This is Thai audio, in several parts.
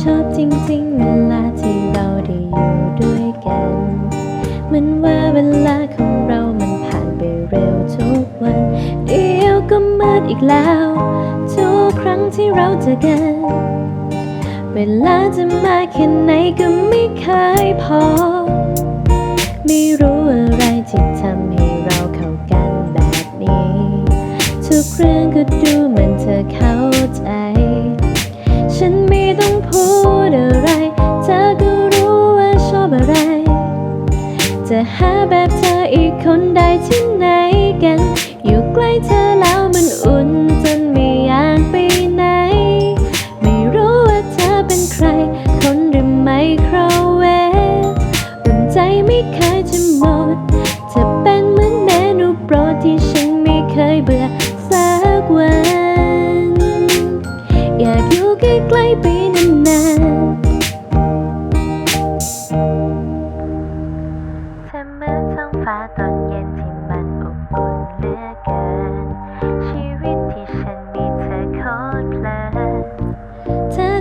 ชอบจริงๆเวลาที่เราได้อยู่ด้วยกัน มันว่าเวลาของเรามันผ่านไปเร็วทุกวัน เดียวก็มืดอีกแล้ว ทุกครั้งที่เราเจอกัน เวลาจะมาแค่ไหนก็ไม่เคยพอ ไม่รู้ หาแบบเธออีกคนได้ที่ไหนกัน อยู่ใกล้เธอแล้วมันอุ่นจนไม่อยากไปไหน ไม่รู้ว่าเธอเป็นใคร คนหรือไม่คร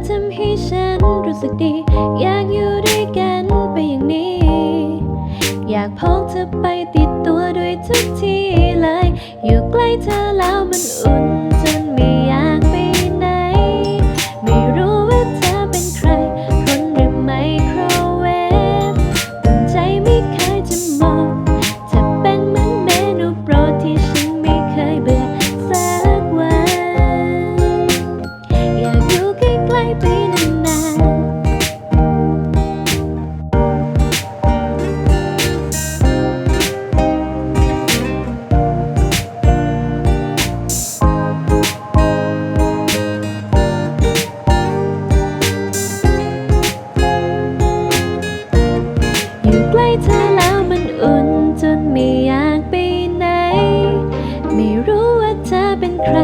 ทำให้ฉันรู้สึกดี อยากอยู่ด้วยกันไปอย่างนี้ อยากพกเธอไปติดตัวด้วยทุกที่เลย อยู่ใกล้เธอแล้วมันอุ่นจนมี ใคร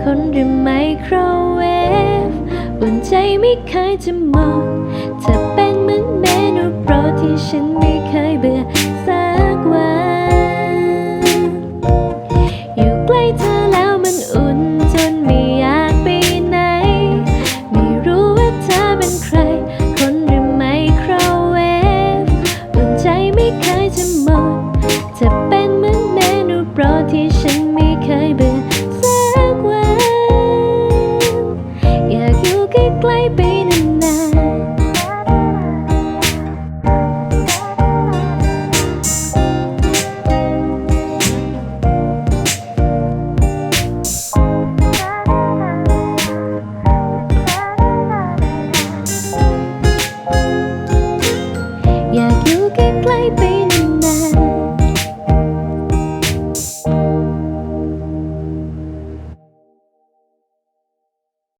คนหรือไมโครเวฟอุ่นใจไม่เคยจะหมดจะเป็นเหมือนเมนูโปรดที่ฉันไม่เคยเบื่อ